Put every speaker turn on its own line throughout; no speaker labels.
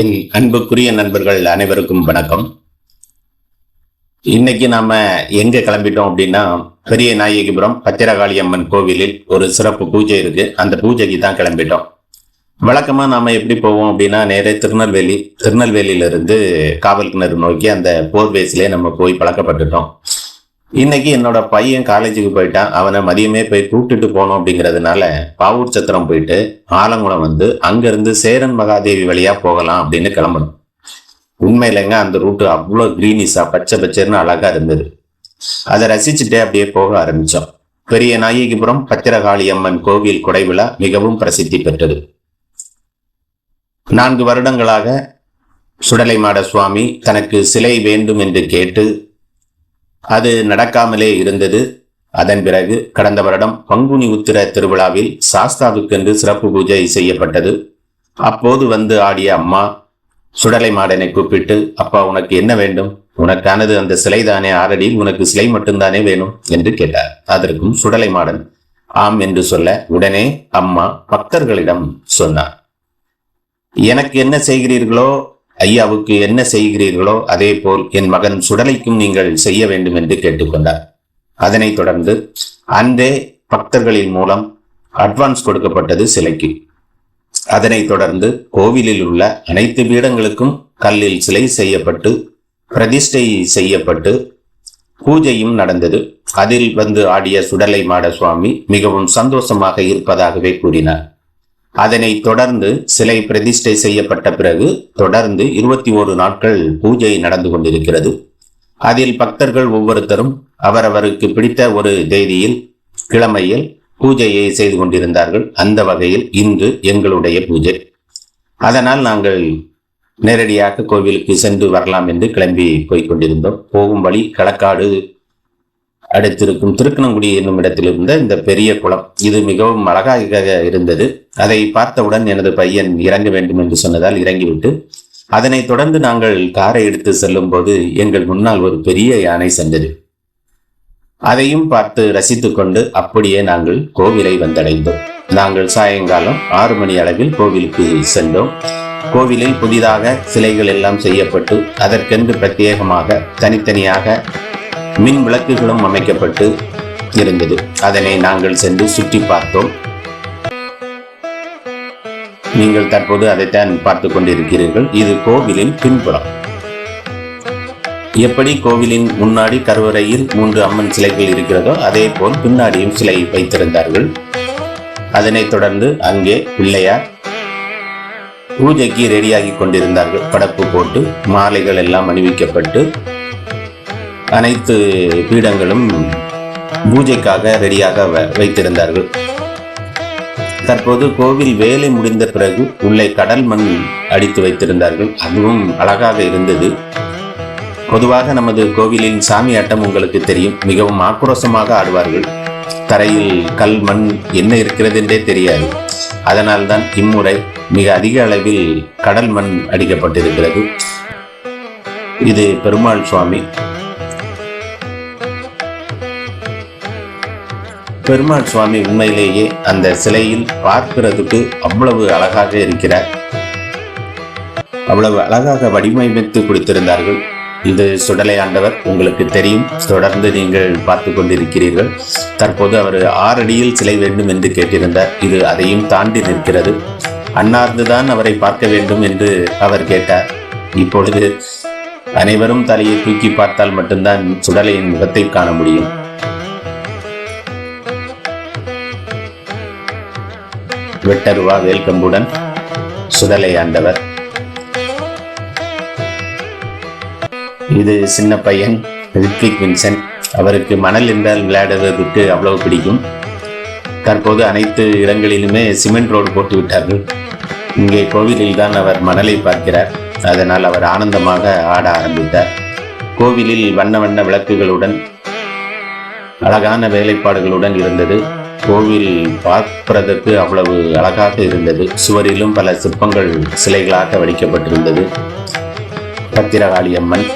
என் அன்புக்குரிய நண்பர்கள் அனைவருக்கும் வணக்கம். இன்னைக்கு நாம எங்க கிளம்பிட்டோம் அப்படின்னா பெரிய நாயகிபுரம் பத்திரகாளி அம்மன் கோவிலில் ஒரு சிறப்பு பூஜை இருக்கு. அந்த பூஜைக்கு தான் கிளம்பிட்டோம். வழக்கமா நாம எப்படி போவோம் அப்படின்னா நேரே திருநெல்வேலி திருநெல்வேலியில இருந்து காவல் கிணறு நோக்கி அந்த போர்வேஸ்லயே நம்ம போய் பழக்கப்பட்டுட்டோம். இன்னைக்கு என்னோட பையன் காலேஜுக்கு போயிட்டான். அவனை மதியமே போய் கூப்பிட்டுட்டு போனோம் அப்படிங்கிறதுனால பாவூர் சத்திரம் போயிட்டு ஆலங்குளம் வந்து அங்கிருந்து சேரன் மகாதேவி வழியா போகலாம் அப்படின்னு கிளம்பணும். உண்மையிலங்க அந்த ரூட்டு அவ்வளோ கிரீனிஸா பச்சை பச்சைன்னு அழகா இருந்தது. அதை ரசிச்சுட்டே அப்படியே போக ஆரம்பிச்சோம். பெரிய நாயகிபுரம் பத்திரகாளி அம்மன் கோவில் குடைவிழா மிகவும் பிரசித்தி பெற்றது. நான்கு வருடங்களாக சுடலைமாட சுவாமி தனக்கு சிலை வேண்டும் என்று கேட்டு அது நடக்காமலே இருந்தது. அதன் பிறகு கடந்த வருடம் பங்குனி உத்திர திருவிழாவில் சாஸ்தாவுக்கென்று சிறப்பு பூஜை செய்யப்பட்டது. அப்போது வந்து ஆடிய அம்மா சுடலை மாடனை கூப்பிட்டு அப்பா உனக்கு என்ன வேண்டும்? உனக்கானது அந்த சிலை தானே ஆரடி உனக்கு சிலை மட்டும்தானே வேணும்? என்று கேட்டார். அதற்கும் சுடலை மாடன் ஆம் என்று சொல்ல உடனே அம்மா பக்தர்களிடம் சொன்னார். எனக்கு என்ன செய்கிறீர்களோ ஐயாவுக்கு என்ன செய்கிறீர்களோ அதே போல் என் மகன் சுடலைக்கும் நீங்கள் செய்ய வேண்டும் என்று கேட்டுக்கொண்டார். அதனைத் தொடர்ந்து அன்றே பக்தர்களின் மூலம் அட்வான்ஸ் கொடுக்கப்பட்டது சிலைக்கு. அதனைத் தொடர்ந்து கோவிலில் உள்ள அனைத்து பீடங்களுக்கும் கல்லில் சிலை செய்யப்பட்டு பிரதிஷ்டை செய்யப்பட்டு பூஜையும் நடந்தது. அதில் வந்து ஆடிய சுடலை மாட சுவாமி மிகவும் சந்தோஷமாக இருப்பதாகவே கூறினார். அதனை தொடர்ந்து சிலை பிரதிஷ்டை செய்யப்பட்ட பிறகு தொடர்ந்து இருபத்தி ஓரு நாட்கள் பூஜை நடந்து கொண்டிருக்கிறது. அதில் பக்தர்கள் ஒவ்வொருத்தரும் அவரவருக்கு பிடித்த ஒரு தேதியில் கிழமையில் பூஜையை செய்து கொண்டிருந்தார்கள். அந்த வகையில் இன்று எங்களுடைய பூஜை. அதனால் நாங்கள் நேரடியாக கோவிலுக்கு சென்று வரலாம் என்று கிளம்பி போய்க் கொண்டிருந்தோம். போகும் வழி களக்காடு அடுத்திருக்கும் திருக்கணங்குடி என்னும் இடத்தில் இருந்த இந்த பெரிய குளம் இது மிகவும் அழகாக இருந்தது. அதை பார்த்தவுடன் எனது பையன் இறங்க வேண்டும் என்று சொன்னதால் இறங்கிவிட்டு அதனைத் தொடர்ந்து நாங்கள் காரை எடுத்து செல்லும் போது எங்கள் முன்னால் ஒரு பெரிய யானை சென்றது. அதையும் பார்த்து ரசித்துக் கொண்டு அப்படியே நாங்கள் கோவிலை வந்தடைந்தோம். நாங்கள் சாயங்காலம் ஆறு மணி அளவில் கோவிலுக்கு சென்றோம். கோவிலில் புதிதாக சிலைகள் எல்லாம் செய்யப்பட்டு அதற்கென்று பிரத்யேகமாக தனித்தனியாக மின் விளக்குகளும் அமைக்கப்பட்டு இருந்தது. அதனை நாங்கள் சென்று சுற்றி பார்த்தோம். நீங்கள் தற்போது அதைத்தான் பார்த்து கொண்டிருக்கிறீர்கள். இது கோவிலின் பின்புறம். எப்படி கோவிலின் முன்னாடி கருவறையில் மூன்று அம்மன் சிலைகள் இருக்கிறதோ அதே போல் பின்னாடியும் சிலை வைத்திருந்தார்கள். அதனைத் தொடர்ந்து அங்கே பிள்ளையார் பூஜைக்கு ரெடியாகி கொண்டிருந்தார்கள். படப்பு போட்டு மாலைகள் எல்லாம் அணிவிக்கப்பட்டு அனைத்து பீடங்களும் பூஜைக்காக ரெடியாக வைத்திருந்தார்கள். தற்போது கோவில் வேலை முடிந்த பிறகு உள்ளே கடல் மண் அடித்து வைத்திருந்தார்கள். அதுவும் அழகாக இருந்தது. பொதுவாக நமது கோவிலின் சாமி ஆட்டம் உங்களுக்கு தெரியும். மிகவும் ஆக்ரோஷமாக ஆடுவார்கள். தரையில் கல் மண் என்ன இருக்கிறது என்றே தெரியாது. அதனால்தான் இம்முறை மிக அதிக அளவில் கடல் மண் அடிக்கப்பட்டிருக்கிறது. இது பெருமாள் சுவாமி பெருமாள் சுவாமி உண்மையிலேயே அந்த சிலையில் பார்க்கிறதுக்கு அவ்வளவு அழகாக இருக்கிறார். அவ்வளவு அழகாக வடிவமைத்து கொடுத்திருந்தார்கள். இது சுடலை ஆண்டவர் உங்களுக்கு தெரியும். தொடர்ந்து நீங்கள் பார்த்து கொண்டிருக்கிறீர்கள். தற்போது அவர் ஆறடியில் சிலை வேண்டும் என்று கேட்டிருந்தார். இது அதையும் தாண்டி நிற்கிறது. அன்னார்ந்துதான் அவரை பார்க்க வேண்டும் என்று அவர் கேட்டார். இப்பொழுது அனைவரும் தலையை தூக்கி பார்த்தால் மட்டும்தான் சுடலையின் முகத்தை காண முடியும். வெட்டருவா வேல்கம்புடன் சுடலை ஆண்டவர். இது சின்ன பையன் ரித்விக் வின்சென்ட். அவருக்கு மணல் என்றால் விளையாடுவதற்கு அவ்வளவு பிடிக்கும். தற்போது அனைத்து இடங்களிலுமே சிமெண்ட் ரோடு போட்டு விட்டார்கள். இங்கே கோவிலில் தான் அவர் மணலை பார்க்கிறார். அதனால் அவர் ஆனந்தமாக ஆட ஆரம்பித்தார். கோவிலில் வண்ண வண்ண விளக்குகளுடன் அழகான வேலைப்பாடுகளுடன் இருந்தது. கோவில் பார்ப்பதற்கு அவ்வளவு அழகாக இருந்தது. சுவரிலும் பல சிற்பங்கள் சிலைகளாக வடிக்கப்பட்டிருந்தது. பத்திரகாளி அம்மன்.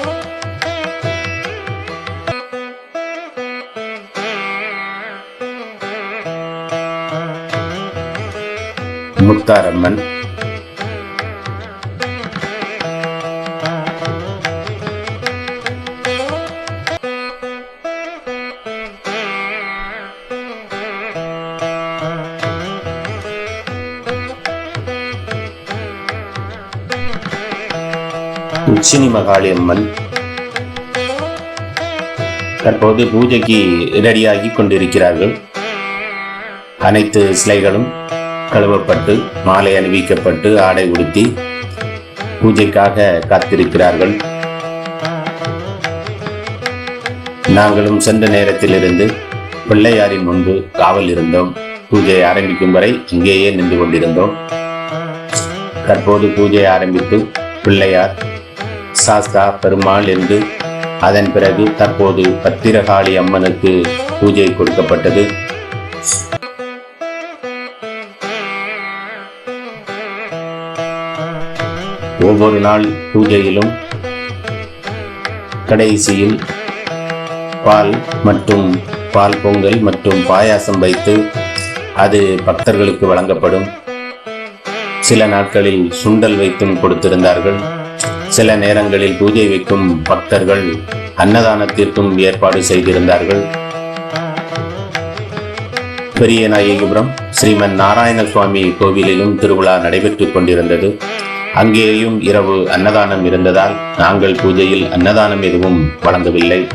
முத்தாரம்மன் உச்சினி மகாளி அம்மன் தற்போது பூஜைக்கு ரெடியாகி கொண்டிருக்கிறார்கள். அனைத்து சிலைகளும் கழுவப்பட்டு மாலை அணிவிக்கப்பட்டு ஆடை உடுத்தி பூஜைக்காக காத்திருக்கிறார்கள். நாங்களும் சென்ற நேரத்திலிருந்து பிள்ளையாரின் முன்பு காவல் இருந்தோம். பூஜை ஆரம்பிக்கும் வரை இங்கேயே நின்று கொண்டிருந்தோம். தற்போது பூஜை ஆரம்பித்து பிள்ளையார் சாஸ்தா பெருமாள் என்று. அதன் பிறகு தற்போது பத்திரகாளி அம்மனுக்கு பூஜை கொடுக்கப்பட்டது. ஒவ்வொரு நாள் பூஜையிலும் கடைசியில் பால் மற்றும் பால் பொங்கல் மற்றும் பாயாசம் வைத்து அது பக்தர்களுக்கு வழங்கப்படும். சில நாட்களில் சுண்டல் வைத்தும் கொடுத்திருந்தார்கள். சில நேரங்களில் பூஜை வைக்கும் பக்தர்கள் அன்னதானத்திற்கும் ஏற்பாடு செய்திருந்தார்கள். பெரிய நாயகிபுரம் ஸ்ரீமன் நாராயண சுவாமி கோவிலிலும் திருவிழா நடைபெற்றுக் கொண்டிருந்தது. அங்கேயும் இரவு அன்னதானம் இருந்ததால் நாங்கள் பூஜையில் அன்னதானம் எதுவும் வழங்கவில்லை.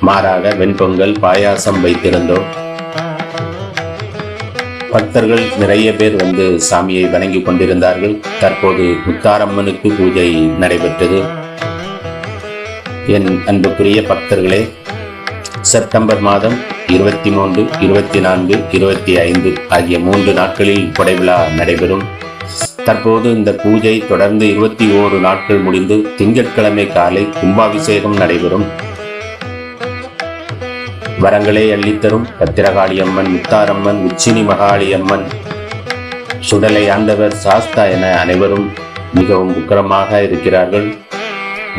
மாறாக வெண்பொங்கல் பாயாசம் வைத்திருந்தோம். பக்தர்கள் நிறைய பேர் வந்து சாமியை வணங்கி கொண்டிருந்தார்கள். தற்போது முத்தாரம்மனுக்கு பூஜை நடைபெற்றது. என் அன்புக்குரிய பக்தர்களே செப்டம்பர் மாதம் இருபத்தி மூன்று இருபத்தி நான்கு இருபத்தி ஐந்து ஆகிய மூன்று நாட்களில் கொடைவிழா நடைபெறும். தற்போது இந்த பூஜை தொடர்ந்து இருபத்தி ஓரு நாட்கள் முடிந்து திங்கட்கிழமை காலை கும்பாபிஷேகம் நடைபெறும். வரங்களே அள்ளித்தரும். பத்திரகாளி அம்மன் முத்தாரம்மன் உச்சினி மகாளி அம்மன் சுடலை ஆண்டவர் சாஸ்தா என அனைவரும் மிகவும் உக்கரமாக இருக்கிறார்கள்.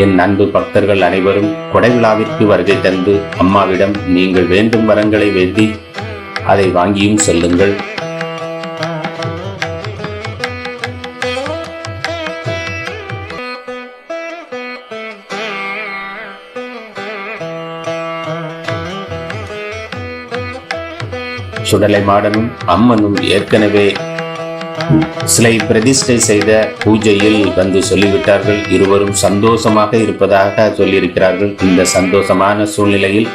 என் அன்பு பக்தர்கள் அனைவரும் கொடைவிழாவிற்கு வருகை தந்து அம்மாவிடம் நீங்கள் வேண்டும் வரங்களை வேண்டி அதை வாங்கியும் செல்லுங்கள். சுடலை மாடனும் அம்மனும் ஏற்கனவே சிலை பிரதிஷ்டை செய்த பூஜையில் வந்து சொல்லிவிட்டார்கள். இருவரும் சந்தோஷமாக இருப்பதாக சொல்லியிருக்கிறார்கள். இந்த சந்தோஷமான சூழ்நிலையில்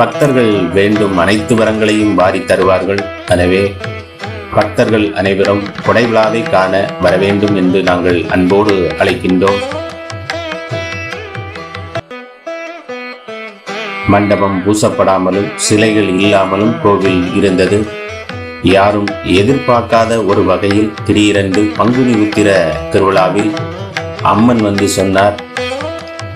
பக்தர்கள் வேண்டும். அனைத்து வரங்களையும் வாரி தருவார்கள். எனவே பக்தர்கள் அனைவரும் கொடை விழாவை காண வர வேண்டும் என்று நாங்கள் அன்போடு அழைக்கின்றோம். மண்டபம் பூசப்படாமலும் சிலைகள் இல்லாமலும் கோவில் இருந்தது. யாரும் எதிர்பார்க்காத ஒரு வகையில் திடீரென்று பங்குனி உத்திர திருவிழாவில் அம்மன் வந்து சொன்னார்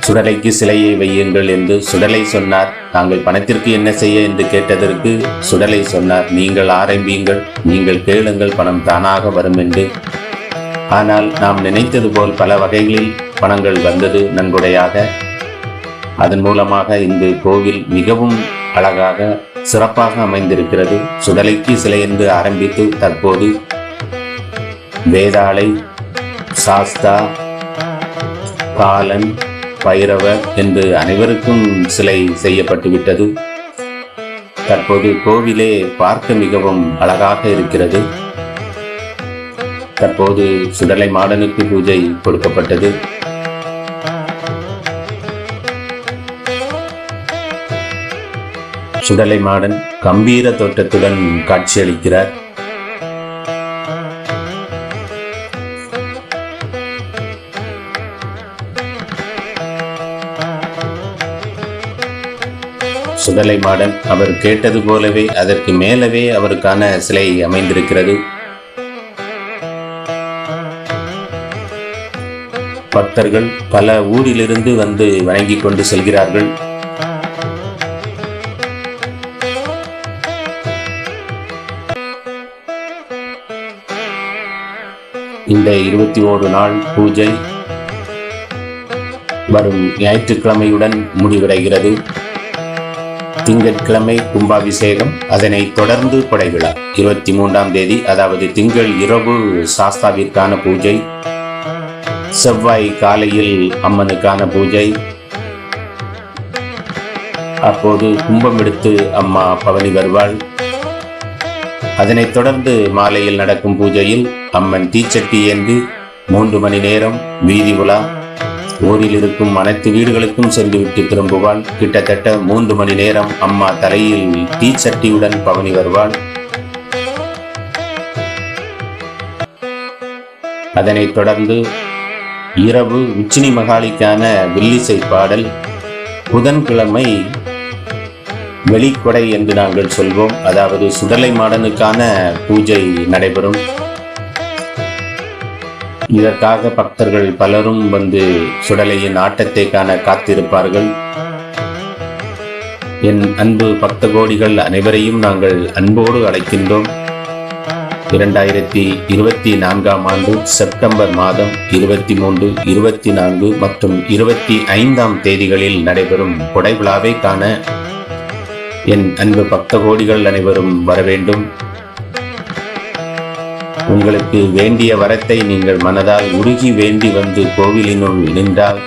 சுடலைக்கு சிலையை வையுங்கள் என்று சுடலை சொன்னார். நாங்கள் பணத்திற்கு என்ன செய்ய? என்று கேட்டதற்கு சுடலை சொன்னார் நீங்கள் ஆரம்பியுங்கள் நீங்கள் கேளுங்கள் பணம் தானாக வரும் என்று. ஆனால் நாம் நினைத்தது போல் பல வகைகளில் பணங்கள் வந்தது நன்கொடையாக. அதன் மூலமாக இந்த கோவில் மிகவும் அழகாக சிறப்பாக அமைந்திருக்கிறது. சுடலைக்கு சிலை என்று ஆரம்பித்து தற்போது வேதாளை சாஸ்தா காலன் பைரவர் என்று அனைவருக்கும் சிலை செய்யப்பட்டுவிட்டது. தற்போது கோவிலே பார்க்க மிகவும் அழகாக இருக்கிறது. தற்போது சுடலை மாடனுக்கு பூஜை கொடுக்கப்பட்டது. சுடலை மாடன் கம்பீர தோற்றத்துடன் காட்சியளிக்கிறார். சுடலை மாடன் அவர் கேட்டது போலவே அதற்கு மேலவே அவருக்கான சிலை அமைந்திருக்கிறது. பக்தர்கள் பல ஊரிலிருந்து வந்து வணங்கிக் கொண்டு செல்கிறார்கள். இந்த இருபத்தி ஓரு நாள் பூஜை வரும் ஞாயிற்றுக்கிழமையுடன் முடிவடைகிறது. திங்கட்கிழமை கும்பாபிஷேகம் அதனைத் தொடர்ந்து படைவிழா இருபத்தி மூன்றாம் தேதி அதாவது திங்கள் இரவு சாஸ்தாவிற்கான பூஜை. செவ்வாய் காலையில் அம்மனுக்கான பூஜை. அப்போது கும்பம் எடுத்து அம்மா பவனி வருவாள். அதனைத் தொடர்ந்து மாலையில் நடக்கும் பூஜையில் அம்மன் தீச்சட்டி ஏந்தி மூன்று மணி நேரம் வீதி உலா ஊரில் இருக்கும் அனைத்து வீடுகளுக்கும் சென்றுவிட்டு திரும்புவாள். கிட்டத்தட்ட மூன்று மணி நேரம் அம்மா தலையில் தீச்சட்டியுடன் பவனி வருவாள். அதனைத் தொடர்ந்து இரவு உச்சினி மகாலிக்கான வில்லிசை பாடல் புதன்கிழமை வெளிக்கொடை என்று நாங்கள் சொல்வோம். அதாவது சுடலை மாடனுக்கான பூஜை நடைபெறும். இதற்காக பக்தர்கள் பலரும் வந்து சுடலையின் ஆட்டத்தை காண காத்திருப்பார்கள். என் அன்பு பக்த கோடிகள் அனைவரையும் நாங்கள் அன்போடு அழைக்கின்றோம். இரண்டாயிரத்தி இருபத்தி நான்காம் ஆண்டு செப்டம்பர் மாதம் இருபத்தி மூன்று இருபத்தி நான்கு மற்றும் இருபத்தி ஐந்தாம் தேதிகளில் நடைபெறும் கொடை விழாவை காண என் அன்பு பக்த கோடிகள் அனைவரும் வர வேண்டும். உங்களுக்கு வேண்டிய வரத்தை நீங்கள் மனதால் உருகி வேண்டி வந்து கோவிலினுள் நின்றால்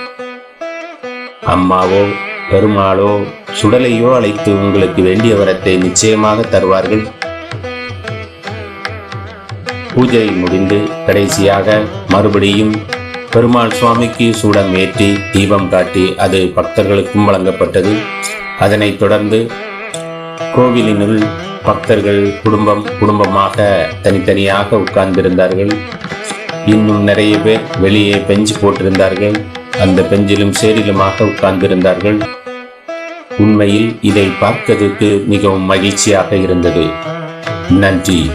அம்மாவோ பெருமாளோ சுடலையோ அழைத்து உங்களுக்கு வேண்டிய வரத்தை நிச்சயமாக தருவார்கள். பூஜை முடிந்து கடைசியாக மறுபடியும் பெருமாள் சுவாமிக்கு சூடம் ஏற்றி தீபம் காட்டி அது பக்தர்களுக்கும் வழங்கப்பட்டது. அதனைத் தொடர்ந்து கோவிலினுள் பக்தர்கள் குடும்பம் குடும்பமாக தனித்தனியாக உட்கார்ந்திருந்தார்கள். இன்னும் நிறைய பேர் வெளியே பெஞ்சு போட்டிருந்தார்கள். அந்த பெஞ்சிலும் சேரிலுமாக உட்கார்ந்திருந்தார்கள். உண்மையில் இதை பார்ப்பதற்கு மிகவும் மகிழ்ச்சியாக இருந்தது. நன்றி.